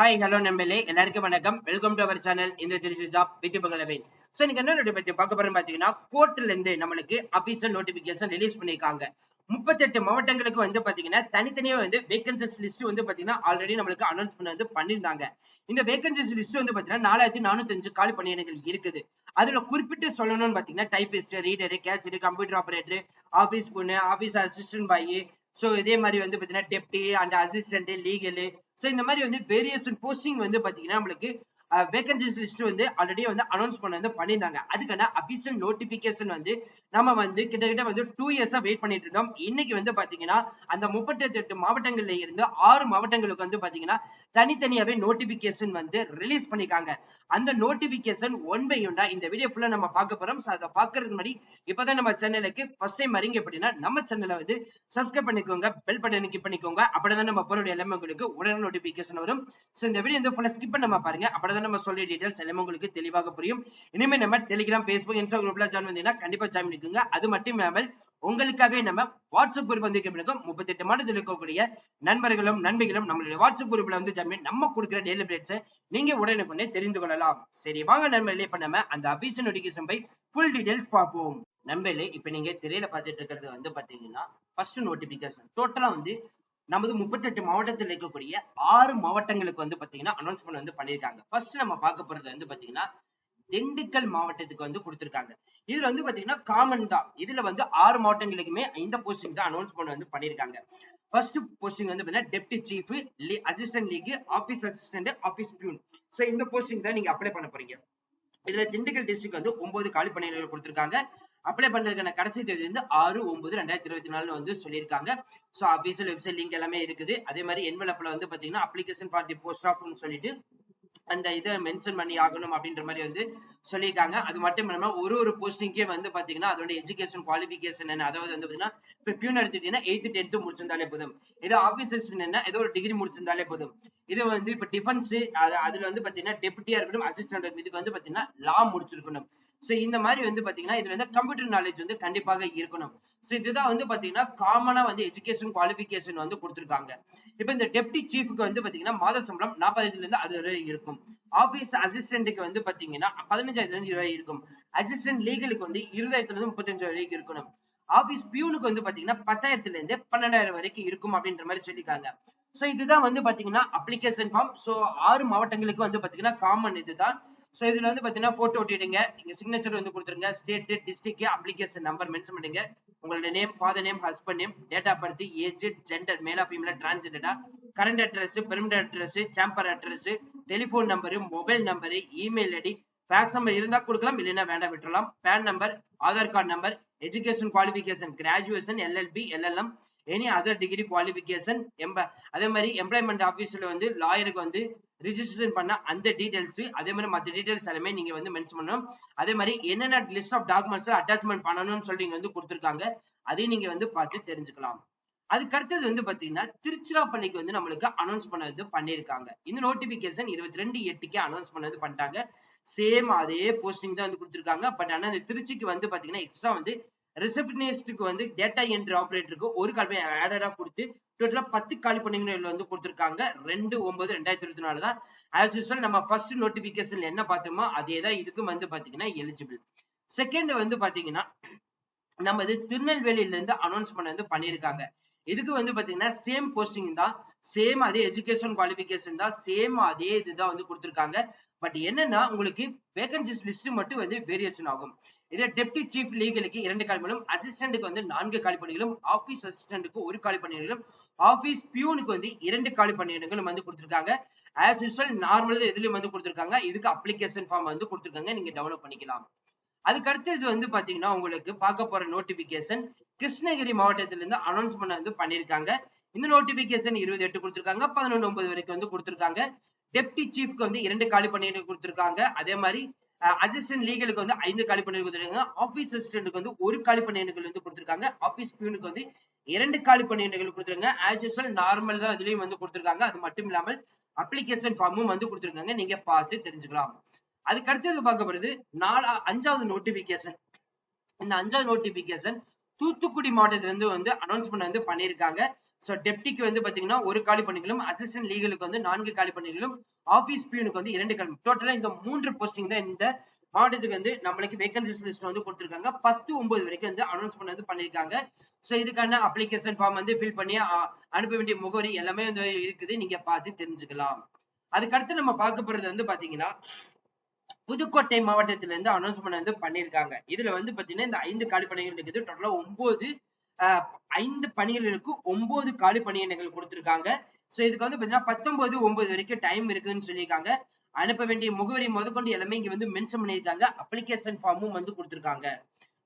Hi hello நண்பர்களே எல்லாருக்கும் வணக்கம். வெல்கம் டு அவர் சேனல் இந்த Trichy job with Pagalavan. So நீங்க என்ன பத்தி பார்க்க போறோம் பாத்தீங்கன்னா கோர்ட்ல இருந்து நம்மளுக்கு அபிஷியல் நோட்டிபிகேஷன் ரிலீஸ் பண்ணிருக்காங்க. முப்பத்தெட்டு மாவட்டங்களுக்கு வந்து பாத்தீங்கன்னா தனித்தனியா வந்து வேகன்சிஸ் லிஸ்ட் வந்து பாத்தீங்கன்னா ஆல்ரெடி நம்மளுக்கு அனௌன்ஸ் பண்ண வந்து பண்ணிருந்தாங்க. இந்த வேகன்சிஸ் லிஸ்ட் வந்து பாத்தீங்கன்னா நாலாயிரத்தி நானூத்தி அஞ்சு காலி பணியிடங்கள் இருக்குது. அதுல குறிப்பிட்டு சொல்லணும்னு பாத்தீங்கன்னா typist reader cashier computer operator office பொண்ணு ஆபீஸ் அசிஸ்டன்ட் பாய் சோ இதே மாதிரி வந்து பாத்தீங்கன்னா deputy and assistant legal so இந்த மாதிரி வந்து வேரியஸ் போஸ்டிங் வந்து பாத்தீங்கன்னா நம்மளுக்கு வேகன்சிஸ் லிஸ்ட் வந்து ஆல்ரெடி வந்து அனௌன்ஸ் பண்ண வந்து பண்ணியிருந்தாங்க. அதுக்கான அபிஷியல் நோட்டிபிகேஷன் வந்து நம்ம வந்து கிட்டத்தட்ட வந்து டூ இயர்ஸா வெயிட் பண்ணிட்டு இருந்தோம். இன்னைக்கு வந்து பாத்தீங்கன்னா அந்த முப்பத்தி எட்டு மாவட்டங்கள்ல இருந்து ஆறு மாவட்டங்களுக்கு வந்து பாத்தீங்கன்னா தனித்தனியாவே நோட்டிபிகேஷன் வந்து ரிலீஸ் பண்ணிருக்காங்க அந்த நோட்டிபிகேஷன் ஒன் பை ஒன்னா இந்த வீடியோ ஃபுல்லா நம்ம பார்க்க போறோம். So அதை பாக்குறதுக்கு முன்னாடி இப்பதான் நம்ம சேனலுக்கு ஃபர்ஸ்ட் டைம் வரீங்க அப்படின்னா நம்ம சேனலை வந்து சப்ஸ்கிரைப் பண்ணிக்கோங்க பெல் பட்டன் கிளிக் பண்ணிக்கோங்க. அப்படிதான் நம்ம போற எல்லாமே உங்களுக்கு உடனே நோட்டிபிகேஷன் வரும். சோ இந்த வீடியோ வந்து ஃபுல்லா ஸ்கிப் பண்ண பாருங்க. அப்படிதான் தான் நம்ம சொல்லிய டீடைல்ஸ் எல்லாமே உங்களுக்கு தெளிவாக புரியும். இனிமே நம்ம டெலிகிராம் பேஸ்புக் இன்ஸ்டா குரூப்ல ஜாயின் வந்தீங்கன்னா கண்டிப்பா ஜாயின் பண்ணிக்கோங்க. அது மட்டும் இல்லாமல் உங்களுக்காகவே நம்ம வாட்ஸ்அப் குரூப் வந்து இருக்கும் முப்பத்தெட்டு மாதத்தில் இருக்கக்கூடிய நண்பர்களும் நண்பிகளும் நம்மளுடைய வாட்ஸ்அப் குரூப்ல வந்து ஜாயின் நம்ம கொடுக்குற டெய்லி அப்டேட்ஸ் நீங்க உடனுக்குடனே தெரிந்து கொள்ளலாம். சரி வாங்க நண்பர்களே இப்ப நம்ம அந்த அபிஷன் நோட்டிபிகேஷன் பை ஃபுல் டீடைல்ஸ் பார்ப்போம். நண்பர்களே இப்ப நீங்க திரையில பார்த்துட்டு இருக்கிறது வந்து பாத்தீங்கன்னா ஃபர்ஸ்ட் நோட்டிபிகேஷன் டோட்டலா வந்து நமது முப்பத்தெட்டு மாவட்டத்தில் இருக்கக்கூடிய ஆறு மாவட்டங்களுக்கு வந்து பாத்தீங்கன்னா அனௌன்ஸ்மெண்ட் வந்து பண்ணிருக்காங்க. ஃபர்ஸ்ட் நம்ம பார்க்க போறது வந்து பாத்தீங்கன்னா திண்டுக்கல் மாவட்டத்துக்கு வந்து கொடுத்திருக்காங்க. இதுல வந்து பாத்தீங்கன்னா காமன் தான். இதுல வந்து ஆறு மாவட்டங்களுக்குமே இந்த போஸ்டிங் தான் அனௌன்ஸ்மெண்ட் வந்து பண்ணிருக்காங்க. ஃபர்ஸ்ட் போஸ்டிங் வந்து பாத்தீங்கன்னா deputy chief assistant league office assistant office peon so இந்த போஸ்டிங் தான் நீங்க அப்ளை பண்ண போறீங்க. இதுல திண்டுக்கல் டிஸ்ட்ரிக்ட் வந்து ஒன்பது காலி பணியாளர்கள் கொடுத்திருக்காங்க. அப்ளை பண்றதுக்கான கடைசி தேதி வந்து ஆறு ஒன்பது ரெண்டாயிரத்தி இருபத்தி நாலுல வந்து சொல்லியிருக்காங்க. சோ அபிஷியல் வெப்சைட் லிங்க் எல்லாமே இருக்குது. அதே மாதிரி என்வெலப்ல வந்து பாத்தீங்கன்னா அப்ளிகேஷன் ஃபார் தி போஸ்ட் ஆஃப்னு சொல்லிட்டு அந்த இதை மென்ஷன் பண்ணி ஆகணும் அப்படின்ற மாதிரி வந்து சொல்லியிருக்காங்க. அது மட்டும் இல்லாம ஒரு ஒரு போஸ்டிங்கே வந்து பாத்தீங்கன்னா அதோட எஜுகேஷன் குவாலிபிகேஷன் என்ன அதாவது வந்து பாத்தீங்கன்னா இப்ப பியூன் எடுத்துட்டீங்கன்னா எயித்து டென்த் முடிச்சிருந்தாலே போதும். இது ஆபீசர்ஸ் என்ன ஏதோ ஒரு டிகிரி முடிச்சிருந்தாலே போதும். இது வந்து இப்ப டிஃபென்ஸ் அதுல வந்து பாத்தீங்கன்னா டெபுட்டியா இருக்கணும் அசிஸ்டன்ட் இதுக்கு வந்து பாத்தீங்கன்னா லா முடிச்சிருக்கணும். சோ இந்த மாதிரி வந்து பாத்தீங்கன்னா இதுல வந்து கம்ப்யூட்டர் நாலேஜ் வந்து கண்டிப்பாக இருக்கணும். சோ இதுதான் வந்து பாத்தீங்கன்னா காமனா வந்து எஜுகேஷன் குவாலிபிகேஷன் வந்து கொடுத்துருக்காங்க. இப்ப இந்த டெப்டி சீஃபுக்கு வந்து பாத்தீங்கன்னா மாத சம்பளம் நாற்பதுல இருந்து அது வரை இருக்கும். ஆபீஸ் அசிஸ்டன்ட்டுக்கு வந்து பாத்தீங்கன்னா பதினஞ்சாயிரத்துல இருந்து இருபது இருக்கும். அசிஸ்டன்ட் லீகலுக்கு வந்து இருபதாயிரத்துல இருந்து முப்பத்தஞ்சு வரைக்கும் இருக்கணும். ஆபீஸ் பியூனுக்கு வந்து பாத்தீங்கன்னா பத்தாயிரத்துல இருந்து பன்னெண்டாயிரம் வரைக்கும் இருக்கும் அப்படின்ற மாதிரி சொல்லியிருக்காங்க. சோ இதுதான் வந்து பாத்தீங்கன்னா அப்ளிகேஷன் ஃபார்ம் சோ ஆறு மாவட்டங்களுக்கு வந்து பாத்தீங்கன்னா காமன் இதுதான். சோ இதுல வந்து பாத்தீங்கன்னா போட்டோ ஒட்டிடுங்க. இங்க சிக்னேச்சர் வந்து கொடுத்துருங்க. State district application number mention பண்ணுங்க உங்களோட name father name husband name date of birth age gender மேலா ஃபீமேலா டிரான்ஸ்ஜெண்டரா current address permanent address chamber address telephone number mobile number email ID fax number இருந்தா கொடுக்கலாம் இல்லைன்னா வேண்டாம் விட்டுறலாம். PAN number Aadhaar card number education qualification graduation LLB LLM any other degree qualification எம்ப அதே மாதிரி employment ஆஃபீஸில் வந்து லாயருக்கு வந்து ரிஜிஸ்ட்ரேஷன் பண்ண அந்த டீடைல்ஸ் அதே மாதிரி மற்ற டீடைல்ஸ் எல்லாமே நீங்க வந்து மென்ஷன் பண்ணணும். அதே மாதிரி என்னென்ன லிஸ்ட் ஆஃப் டாக்குமெண்ட்ஸ் அட்டாச்மெண்ட் பண்ணணும்னு சொல்லி நீங்க வந்து கொடுத்துருக்காங்க. அதையும் நீங்க வந்து பார்த்து தெரிஞ்சுக்கலாம். அதுக்கு அடுத்தது வந்து பாத்தீங்கன்னா திருச்சிராப்பள்ளிக்கு வந்து நம்மளுக்கு அனௌன்ஸ் பண்ணது பண்ணியிருக்காங்க. இந்த நோட்டிபிகேஷன் இருபத்தி ரெண்டு எட்டுக்கே அனௌன்ஸ் பண்ணது பண்ணிட்டாங்க. சேம் அதே போஸ்டிங் தான் வந்து கொடுத்துருக்காங்க. பட் ஆனா இந்த திருச்சிக்கு வந்து பாத்தீங்கன்னா எக்ஸ்ட்ரா வந்து ரிசப்ஷனிஸ்டுக்கு வந்து டேட்டா என்ட்ரி ஆபரேட்டருக்கு ஒரு கால் போய் ஆடரா கொடுத்து டோட்டலா பத்து காலி பணிகள் வந்து கொடுத்துருக்காங்க. ரெண்டு ஒன்பது ரெண்டாயிரத்தி இருபத்தி நாலு தான் ஆஸ் யூஸ்வல் நம்ம ஃபர்ஸ்ட் நோட்டிபிகேஷன்ல என்ன பார்த்தோமோ அதே தான் இதுக்கும் வந்து பாத்தீங்கன்னா எலிஜிபிள் செகண்ட் வந்து பாத்தீங்கன்னா நம்ம இது திருநெல்வேலியில இருந்து அனௌன்ஸ் பண்ண வந்து பண்ணியிருக்காங்க. இதுக்கு வந்து பாத்தீங்கன்னா சேம் போஸ்டிங் தான் சேம் அதே எஜுகேஷன் குவாலிபிகேஷன் தான் சேம் அதே இதுதான் வந்து கொடுத்துருக்காங்க. பட் என்னன்னா உங்களுக்கு வேகன்சிஸ் லிஸ்ட் மட்டும் வந்து வேரியேஷன் ஆகும். இதே டெப்டி சீஃப் லீகலுக்கு இரண்டு காலிப்பணிகளும் அசிஸ்டன்ட்டுக்கு வந்து நான்கு காலிப்பணிகளும் ஆபீஸ் அசிஸ்டன்ட்டுக்கு ஒரு காலி பணிகளும் ஆபீஸ் பியூனுக்கு வந்து இரண்டு காலிப்பணியிடங்களும் வந்து கொடுத்துருக்காங்க. ஆஸ் யூஸ்வல் நார்மலாக இதுலயும் வந்து கொடுத்துருக்காங்க. இதுக்கு அப்ளிகேஷன் ஃபார்ம் வந்து கொடுத்துருக்காங்க. நீங்க டெவலப் பண்ணிக்கலாம். அதுக்கு இது வந்து பாத்தீங்கன்னா உங்களுக்கு பார்க்க போற நோட்டிபிகேஷன் கிருஷ்ணகிரி மாவட்டத்திலிருந்து அனௌன்ஸ்மெண்ட் வந்து பண்ணியிருக்காங்க. இந்த நோட்டிபிகேஷன் இருபது எட்டு கொடுத்துருக்காங்க. பதினொன்று ஒன்பது வரைக்கும் வந்து கொடுத்துருக்காங்க. டெப்டி சீஃப்க்கு வந்து இரண்டு காலி பணியிடம் கொடுத்துருக்காங்க. அதே மாதிரி அசிஸ்டன்ட் லீகலுக்கு வந்து ஐந்து காலி பணியிடம் கொடுத்துருக்காங்க. ஆபீஸ் அசிஸ்டன்ட்டுக்கு வந்து ஒரு காலி பணியிடங்கள் வந்து கொடுத்துருக்காங்க. ஆபீஸ் பியூனுக்கு வந்து இரண்டு காலி பணியிடங்கள் கொடுத்துருக்காங்க. ஆஸ் யூஸ்வல் நார்மல் தான் இதுலயும் வந்து கொடுத்துருக்காங்க. அது மட்டும் இல்லாமல் அப்ளிகேஷன் ஃபார்மும் வந்து கொடுத்துருக்காங்க. நீங்க பார்த்து தெரிஞ்சுக்கலாம். அதுக்கு அடுத்தது பார்க்கப்படுது நாலா அஞ்சாவது நோட்டிபிகேஷன் இந்த அஞ்சாவது நோட்டிபிகேஷன் தூத்துக்குடி மாவட்டத்துல இருந்து வந்து அனௌன்ஸ்மெண்ட் வந்து பண்ணியிருக்காங்க. சோ டெப்டிக்கு வந்து பாத்தீங்கன்னா ஒரு காலி பணிகளும் அசிஸ்டன்ட் லீகலுக்கு வந்து நான்கு காலி பணிகளும் ஆபீஸ் பியூனுக்கு வந்து இரண்டு காலி டோட்டலா இந்த மூன்று போஸ்டிங் தான் இந்த மாவட்டத்துக்கு வந்து நம்மளுக்கு வேகன்சிஸ் லிஸ்ட் வந்து கொடுத்துருக்காங்க. பத்து ஒன்பது வரைக்கும் வந்து அனௌன்ஸ் பண்ணது பண்ணிருக்காங்க சோ இதுக்கான அப்ளிகேஷன் ஃபார்ம் வந்து ஃபில் பண்ணி அனுப்ப வேண்டிய முகவரி எல்லாமே வந்து இருக்குது. நீங்க பார்த்து தெரிஞ்சுக்கலாம். அதுக்கு அடுத்து நம்ம பார்க்க போறது வந்து பாத்தீங்கன்னா புதுக்கோட்டை மாவட்டத்துல இருந்து அனௌன்ஸ்மெண்ட் வந்து பண்ணிருக்காங்க இதுல வந்து பாத்தீங்கன்னா இந்த ஐந்து காலி பணிகள் இருக்குது. டோட்டலா ஒன்பது ஐந்து பணிகளுக்கு ஒன்பது காலி பணியிடங்கள் கொடுத்திருக்காங்க. சோ இதுக்கு வந்து பாத்தீங்கன்னா பத்தொன்பது ஒன்பது வரைக்கும் டைம் இருக்குன்னு சொல்லியிருக்காங்க. அனுப்ப வேண்டிய முகவரி முதற்கொண்டு எல்லாமே இங்க வந்து மென்ஷன் பண்ணியிருக்காங்க. அப்ளிகேஷன் ஃபார்மும் வந்து கொடுத்திருக்காங்க.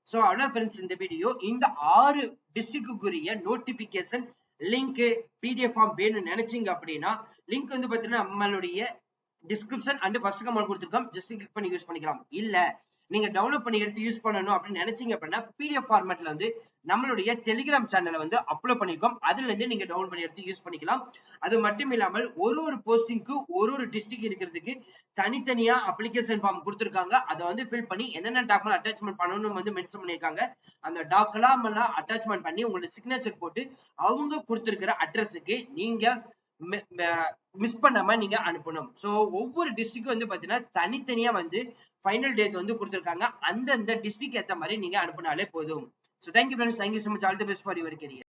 சோ அவ்வளவு ஃப்ரெண்ட்ஸ் இந்த வீடியோ இந்த ஆறு டிஸ்ட்ரிக்டுக்குரிய நோட்டிபிகேஷன் லிங்க் பிடிஎஃப் ஃபார்ம் வேணும்னு நினைச்சீங்க அப்படின்னா லிங்க் வந்து பாத்தீங்கன்னா நம்மளுடைய டிஸ்கிரிப்ஷன் அண்ட் ஃபர்ஸ்ட் கமெண்ட் கொடுத்துருக்கோம். ஜஸ்ட் கிளிக் பண்ணி யூஸ் பண்ணிக்கலாம். இல்ல நீங்க டவுன்லோட் பண்ணி எடுத்து யூஸ் பண்ணணும் அப்படின்னு நினைச்சீங்க அப்படின்னா பிடிஎஃப் ஃபார்மேட்ல வந்து நம்மளுடைய டெலிகிராம் சேனலை வந்து அப்லோட் பண்ணிருக்கோம். அதுல இருந்து நீங்க டவுன்லோட் பண்ணி எடுத்து யூஸ் பண்ணிக்கலாம். அது மட்டும் இல்லாமல் ஒரு ஒரு போஸ்டிங்க்கு ஒரு ஒரு டிஸ்ட்ரிக்ட் இருக்கிறதுக்கு தனித்தனியா அப்ளிகேஷன் ஃபார்ம் கொடுத்துருக்காங்க. அதை வந்து ஃபில் பண்ணி என்னென்ன டாக்குமெண்ட் அட்டாச்மெண்ட் பண்ணணும்னு வந்து மென்ஷன் பண்ணியிருக்காங்க. அந்த டாக்குலாம் எல்லாம் அட்டாச்மெண்ட் பண்ணி உங்களோட சிக்னேச்சர் போட்டு அவங்க கொடுத்துருக்கிற அட்ரஸுக்கு நீங்க மிஸ் பண்ணாம நீங்க அனுப்பணும். சோ ஒவ்வொரு டிஸ்ட்ரிக்ட் வந்து பாத்தீங்கன்னா தனித்தனியா வந்து ஃபைனல் டேட் வந்து கொடுத்துருக்காங்க. அந்தந்த டிஸ்ட்ரிக்ட் ஏத்த மாதிரி நீங்க அனுப்பினாலே போதும். So thank you friends thank you so much all the best for your career